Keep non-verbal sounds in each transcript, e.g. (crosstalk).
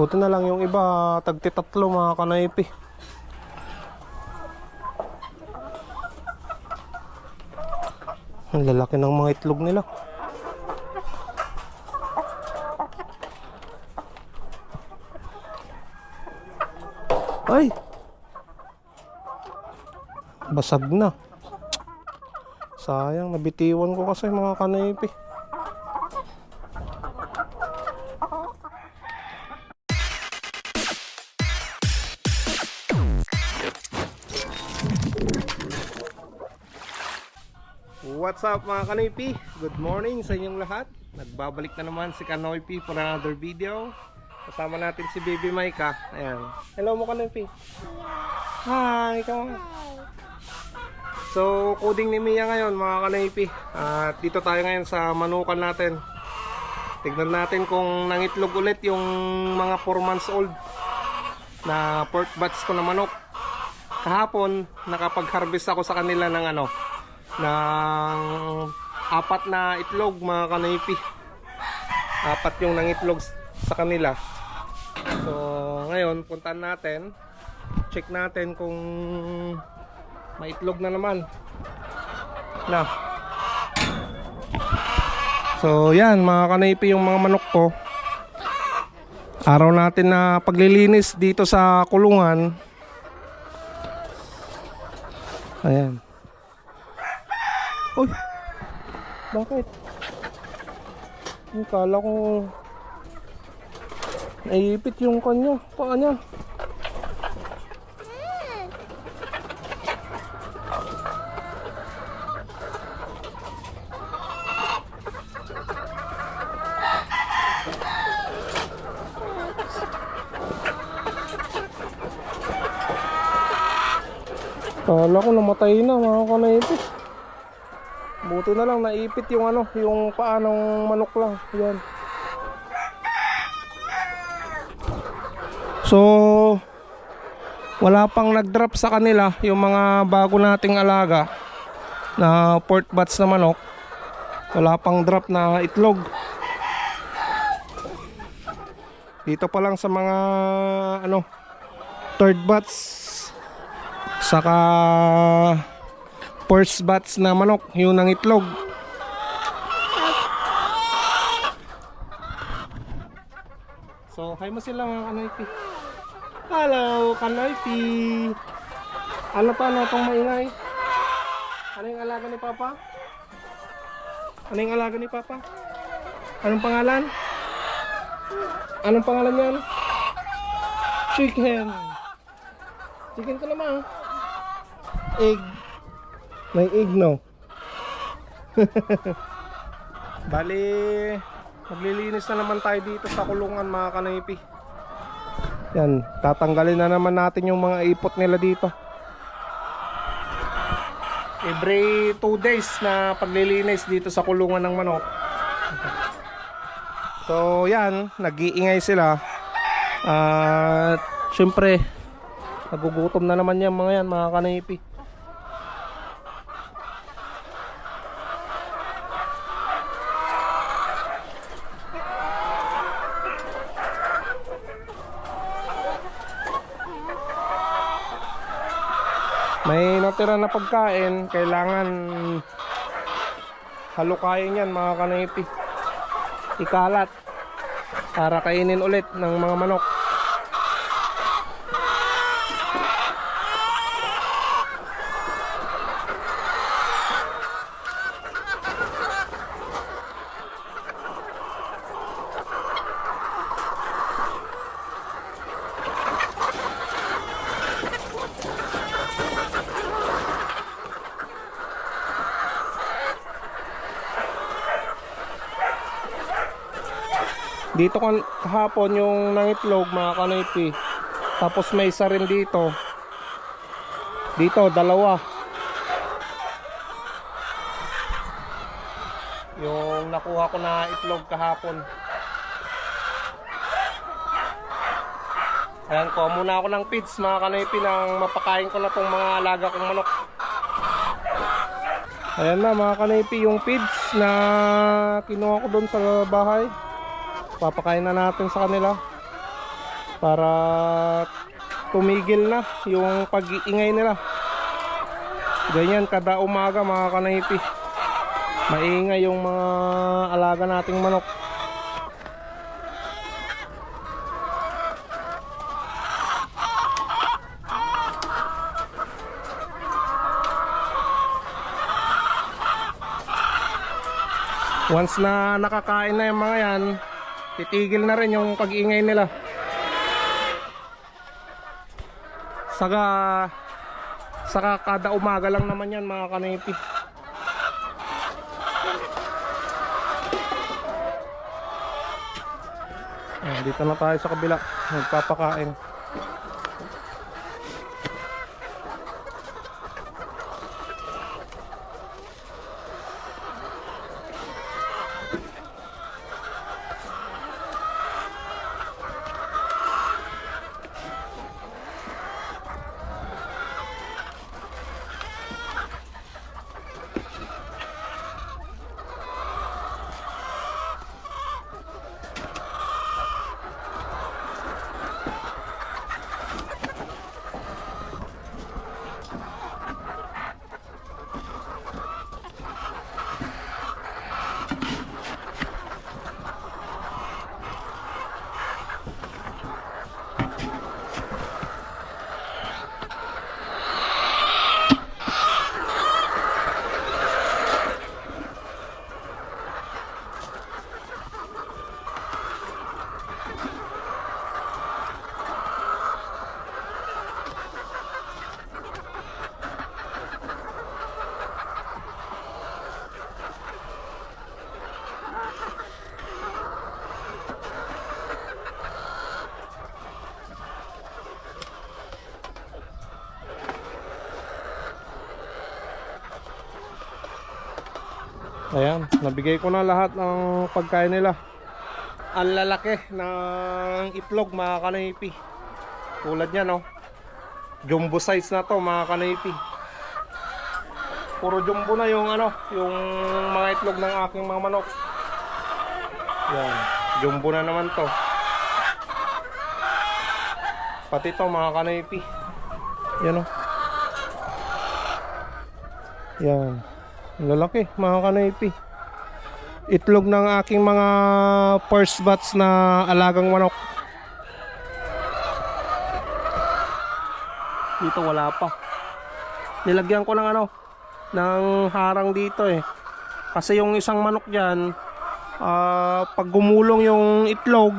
Buti na lang yung iba, tagtitatlo mga kanaypi. Ang lalaki ng mga itlog nila. Ay! Basag na. Sayang, nabitiwan ko kasi mga kanaypi. What's up mga kanoypi? Good morning sa inyong lahat. Nagbabalik na naman si Kanoypi for another video. Kasama natin si Baby Maika. Ayan. Hello mo Kanoypi. Hi, on. So, coding ni Mia ngayon mga kanoypi. At dito tayo ngayon sa manukan natin. Tignan natin kung nangitlog ulit yung mga 4 months old na pork butts ko na manok. Kahapon, nakapag-harvest ako sa kanila ng ano, ng apat na itlog mga kanaypi. Apat yung nangitlog sa kanila. So ngayon puntan natin. Check natin kung may itlog na naman. Na. So yan mga kanaypi yung mga manok ko. Araw natin na paglilinis dito sa kulungan. Ayan Uy! Bakit? Ang kala ko naiipit yung kanya, paa niya. Kala ko namatay na mga kanaipit. Buti na lang naipit yung ano, yung paa ng manok lang. Yan. So wala pang nag-drop sa kanila yung mga bago nating alaga na port bats na manok. Wala pang drop na itlog. Dito pa lang sa mga ano third bats saka first batch na manok, yun ang itlog. So, hi mo sila mga kanoypi. Hello, kanoypi. Ano pa na itong maingay? Ano yung alaga ni Papa? Ano yung alaga ni Papa? Anong pangalan? Anong pangalan yan? Chicken. Chicken ka naman. Egg. May egg no. (laughs) Bali, maglilinis na naman tayo dito sa kulungan mga kanaypi. Yan, tatanggalin na naman natin yung mga ipot nila dito. Every 2 days na paglilinis dito sa kulungan ng manok. So yan, nag-iingay sila. At syempre, nagugutom na naman yan mga yan mga kanaypi. May natira na pagkain, kailangan halukayin yan mga kanaypi. Ikalat para kainin ulit ng mga manok. Dito kahapon yung nangitlog mga kanoypi. Tapos may isa rin dito. Dito dalawa. Yung nakuha ko na itlog kahapon. Ayan ko muna ako ng feeds mga kanoypi nang mapakain ko na tong mga alaga kong manok. Ayan na mga kanoypi yung feeds na kinuha ko doon sa bahay papakain na natin sa kanila para tumigil na yung pag-iingay nila. Ganyan kada umaga mga kanaypi. Maingay yung mga alaga nating manok. Once na nakakain na yung mga yan, titigil na rin yung pag-ingay nila. Saka saka kada umaga lang naman yan mga kanipi. Dito na tayo sa kabila. Nagpapakain. Ayan, nabigay ko na lahat ng pagkain nila. Ang lalaki ng itlog mga kanipi. Tulad niya no. Jumbo size na to mga kanipi. Puro jumbo na yung ano, yung mga itlog ng aking mga manok. Yan, jumbo na naman to. Pati to mga kanipi. Yan o. Yan. Ang Lalaki, mga kanaypi. Itlog ng aking mga first batch na alagang manok. Dito wala pa. Nilagyan ko ng ano, ng harang dito eh. Kasi yung isang manok diyan, ah, pag gumulong yung itlog,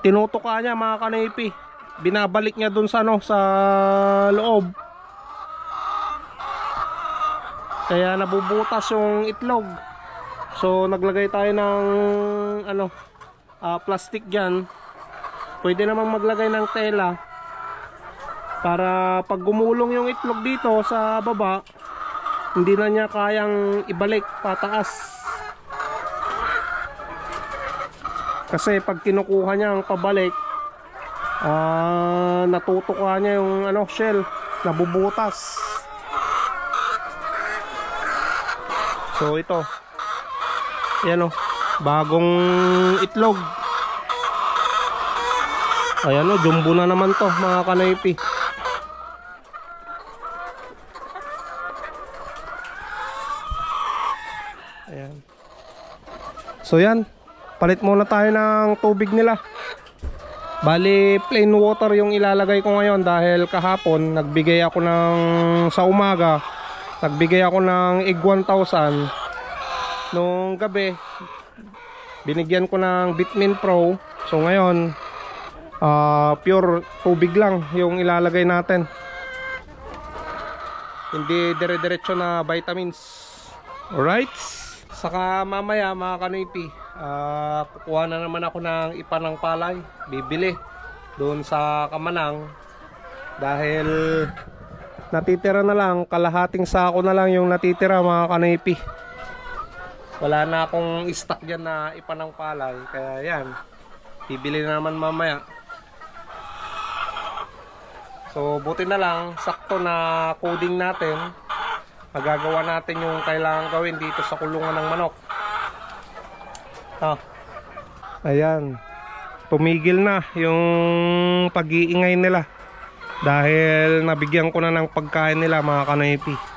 tinutuka niya mga kanaypi. Binabalik niya dun sa ano, sa loob. Kaya nabubutas yung itlog. So naglagay tayo ng ano ah, plastic diyan. Pwede namang maglagay ng tela para pag gumulong yung itlog dito sa baba, hindi na niya kayang ibalik pataas. Kasi pag kinukuha niya ang pabalik, ah natutuka niya yung ano shell, nabubutas. So ito. Yan oh. Bagong itlog. Ayan oh, jumbo na naman to mga kanaypi. Ayan. So yan. Palit muna tayo ng tubig nila. Bali plain water yung ilalagay ko ngayon dahil kahapon nagbigay ako ng sa umaga nagbigay ako ng egg 1000 nung gabi binigyan ko ng Bitmin Pro. So ngayon ah, pure tubig lang yung ilalagay natin. Hindi dire-diretso na vitamins. Alright. Saka mamaya mga kanipi ah, kukuha na naman ako ng ipanang palay. Bibili doon sa Kamanang. Dahil natitira na lang kalahating sako na lang yung natitira mga kanipi wala na akong stock dyan na ipanang palay kaya yan. Bibili na naman mamaya. So buti na lang sakto na coding natin. Magagawa natin yung kailangan gawin dito sa kulungan ng manok. Ah, ayan. Tumigil na yung pag-iingay nila. Dahil nabigyan ko na ng pagkain nila mga kanoypi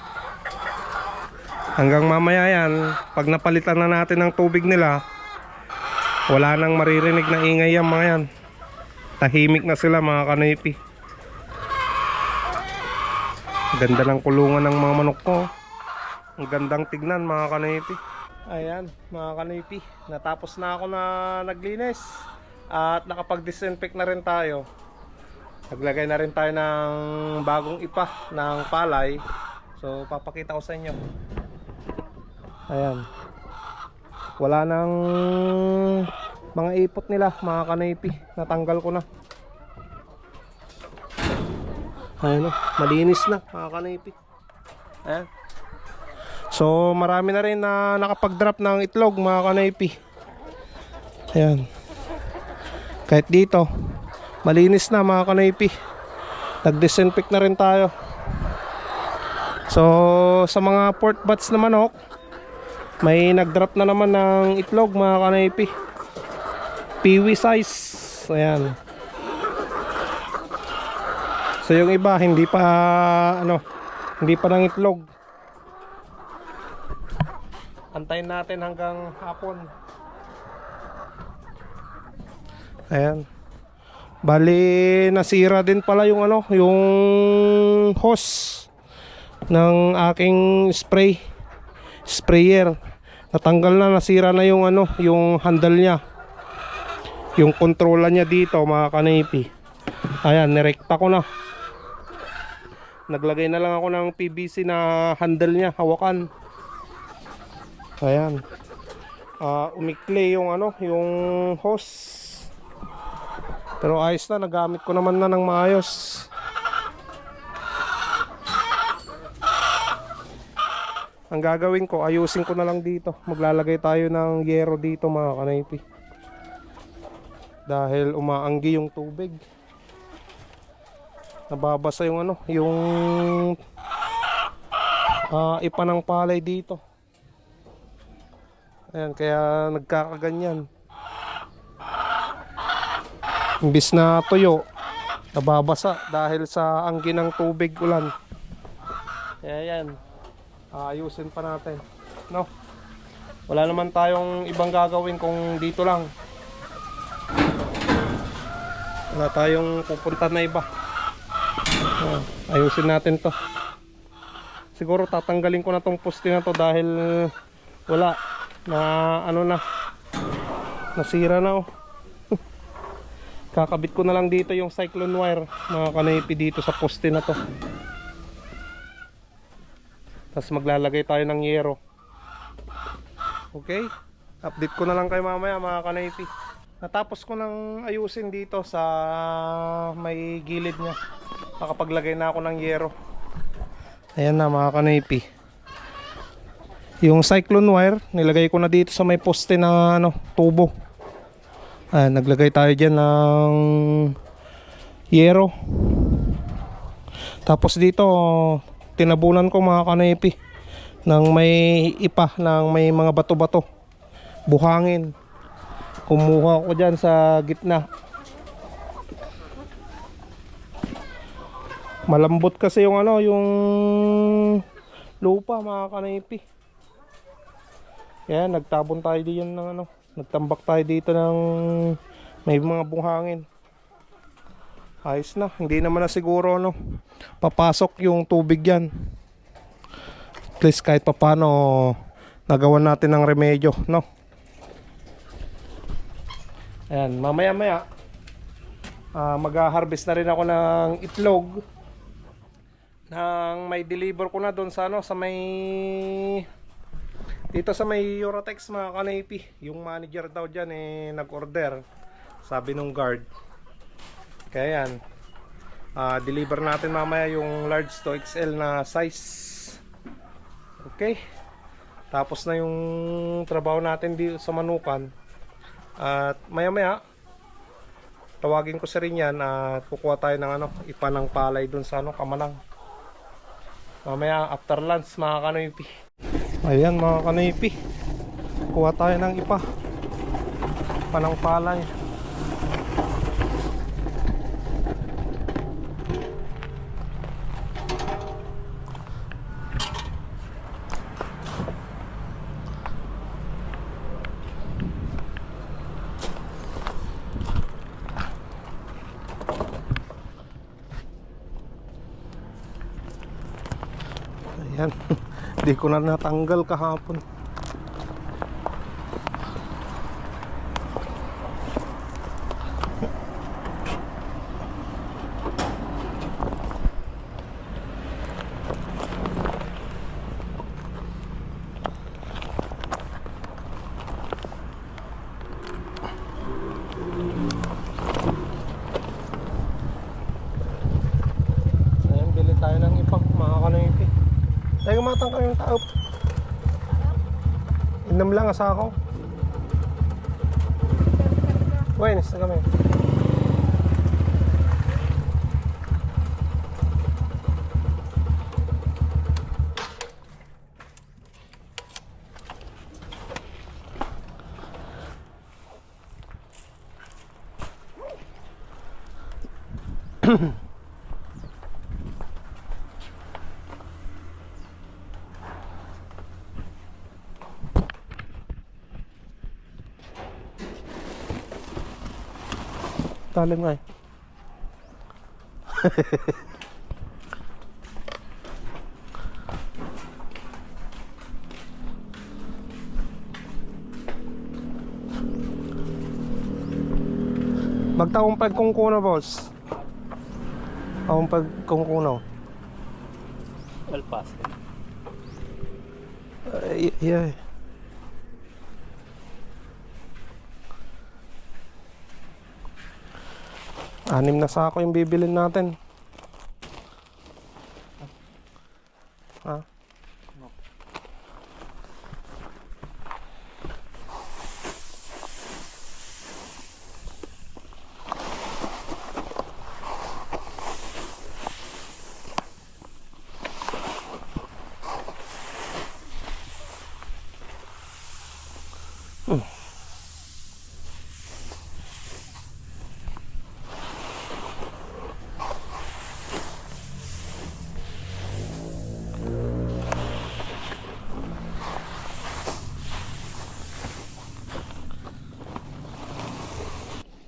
hanggang mamaya yan pag napalitan na natin ng tubig nila wala nang maririnig na ingay yan mga yan. Tahimik na sila mga kanoypi ganda ng kulungan ng mga manok ko. Ang gandang tignan mga kanoypi ayan mga kanoypi natapos na ako na naglinis. At nakapag-disinfect na rin tayo. Naglagay na rin tayo ng bagong ipa ng palay. So papakita ko sa inyo ayan wala nang mga ipot nila mga kanoypi natanggal ko na Ayan o, malinis na mga kanipi. Ayan. So marami na rin na nakapag-drop ng itlog mga kanipi. Ayan. Kahit dito, malinis na mga kanipi. Nag-disinfect na rin tayo. So sa mga port bats na manok, may nag-drop na naman ng itlog mga kanipi. Peewee size. Ayan. So yung iba hindi pa ano, hindi pa nang itlog. Antayin natin hanggang hapon. Ayan. Bali nasira din pala yung ano, yung hose ng aking spray sprayer. Natanggal na, nasira na yung ano, yung handle niya. Yung controller niya dito, mga kanipi. Ayan, nirekta ko na naglagay na lang ako ng PVC na handle niya hawakan ayan Ah, umikli yung ano yung hose pero ayos na nagamit ko naman na ng maayos ang gagawin ko ayusin ko na lang dito. Maglalagay tayo ng yero dito mga kanaypi. Dahil umaanggi yung tubig. Nababasa yung ano yung ah ipa ng palay dito. Ayan kaya nagkakaganyan. Imbis na tuyo nababasa dahil sa anggi ng tubig ulan. Kaya yan ayusin pa natin. No? Wala naman tayong ibang gagawin kung dito lang. Wala tayong pupunta na iba. Oh, ayusin natin to. Siguro tatanggalin ko na tong poste na to dahil wala. Na ano na. Nasira na oh. (laughs) Kakabit ko na lang dito yung cyclone wire mga kanipi dito sa poste na to tapos maglalagay tayo ng yero. Okay. Update ko na lang kayo mamaya mga kanipi natapos ko nang ayusin dito sa may gilid niya. Nakapaglagay na ako ng yero. Ayan na mga kanipi yung cyclone wire nilagay ko na dito sa may poste na ano, tubo. Ah, naglagay tayo dyan ng yero. Tapos dito tinabunan ko mga kanipi ng may ipa ng may mga bato bato buhangin. Kumuha ko dyan sa gitna. Malambot kasi yung ano yung lupa mga kanaypi kaya nagtabon tayo diyan ng ano nagtambak tayo dito ng may mga buhangin ayos na. Hindi naman na siguro no papasok yung tubig yan. At least kahit papano nagawan natin ng remedyo no? Ayan mamaya maya ah mag-harvest na rin ako ng itlog nang may deliver ko na doon sa ano sa may dito sa may Eurotex mga kanipi yung manager daw dyan eh nag-order. Sabi nung guard kaya yan ah, deliver natin mamaya yung large to XL na size okay tapos na yung trabaho natin dito sa manukan at maya maya tawagin ko sa rin yan at kukuha tayo ng ano ipa ng palay dun sa ano kamanang Mamaya after lunch mga kanipi. Ayan mga kanipi. Kuha tayo ng ipa. Panang palay. Ayan. Hindi ko na natanggal kahapon. Ayan, bili tayo ng ipang mga kanoypi. Tayo matang kayong tao. Inom lang asa ako. Buenas na kami. (clears throat) Talim nga eh. (laughs) Magtaong pagkungkuno, boss. Taong pagkungkuno. El Paso. Ay, ay. Anim na sako yung bibilin natin.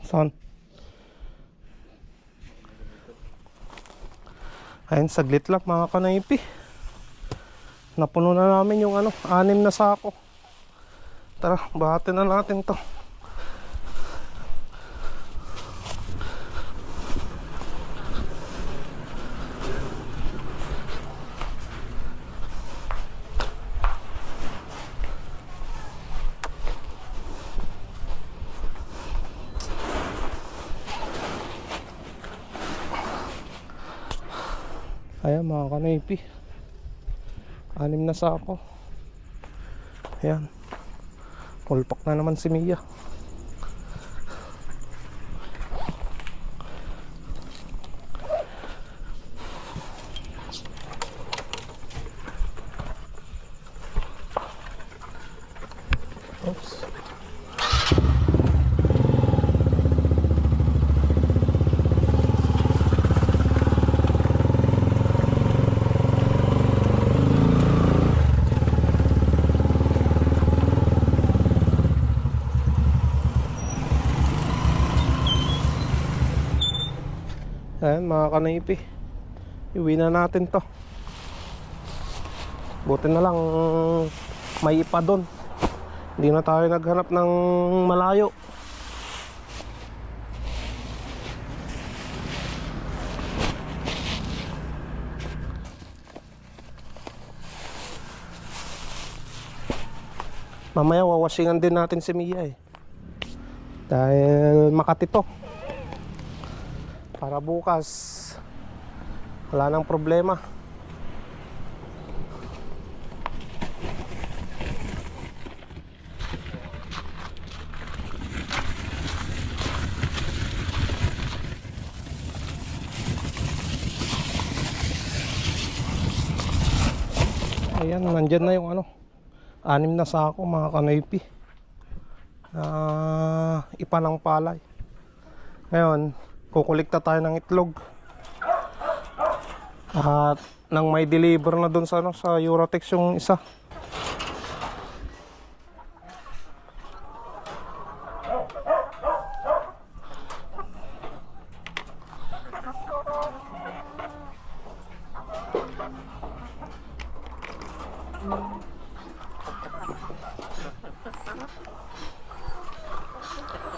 Saan? Ayun, saglit lang mga kanaypi. Napuno na namin yung ano, anim na sako. Tara, bahati na natin to. Kanaypi. Anim na sako. Ayan. Pulpak na naman si Mia. Oops. Ayan mga kanaypi Iwi na natin to. Buti na lang May ipa doon Hindi na tayo naghanap ng malayo. Mamaya wawashingan din natin si Mia eh. Dahil Makati to. Para bukas wala nang problema. Ayan nandyan na yung ano. Anim na sako mga kanaypi. Na ipa ng palay. Ngayon kukulikta tayo ng itlog at nang may deliver na doon sa ano sa Eurotex yung isa.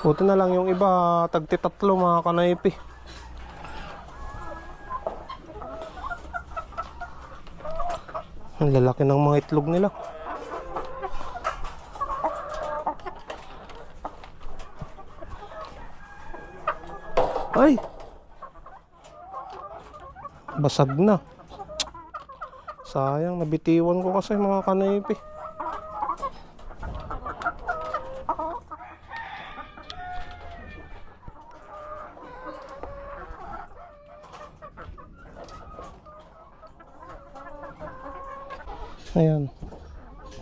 Buti na lang yung iba tagtitatlo mga kanaypi. Ang lalaki ng mga itlog nila. Ay! Basag na. Sayang, nabitiwan ko kasi mga kanaypi. Ayan.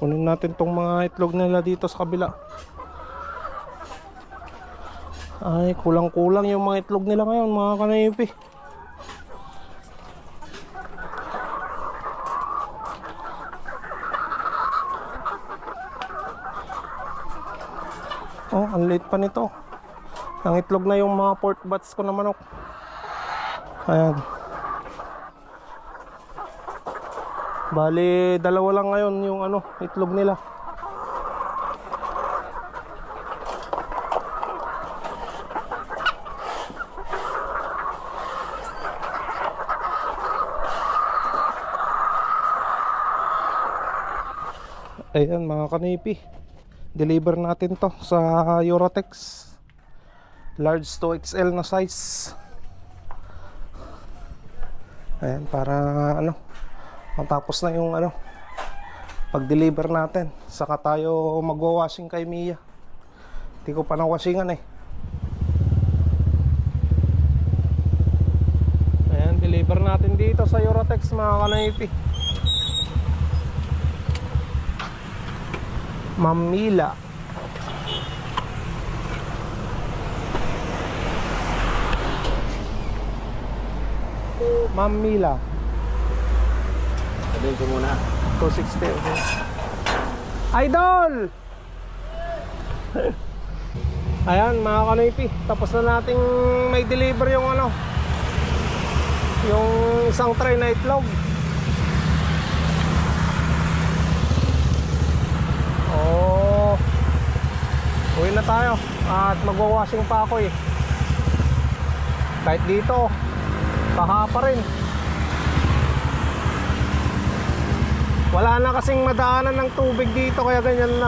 Kunin natin tong mga itlog nila dito sa kabila. Ay, kulang-kulang yung mga itlog nila ngayon, mga kanaypi. Oh, ang late pa nito. Ang itlog na yung mga pork butts ko na manok. Ayan. Bali, dalawa lang ngayon yung ano, itlog nila. Ayan mga kanipi. Deliver natin to sa Eurotex. Large to XL na size. Ayan para ano matapos na yung ano pag-deliver natin. Saka tayo magwa-washing kay Mia. Hindi ko pa na-washingan eh. Ayan deliver natin dito sa Eurotex mga kanaypi. Ma'am Mila Sabihin ko muna. 260 okay. Idol! Ayan mga kanipi Tapos na nating may deliver yung ano Yung isang tray na itlog Oh Uwi na tayo At magwa-washing pa ako eh Kahit dito Baha pa rin Wala na kasing madaanan ng tubig dito kaya ganyan na.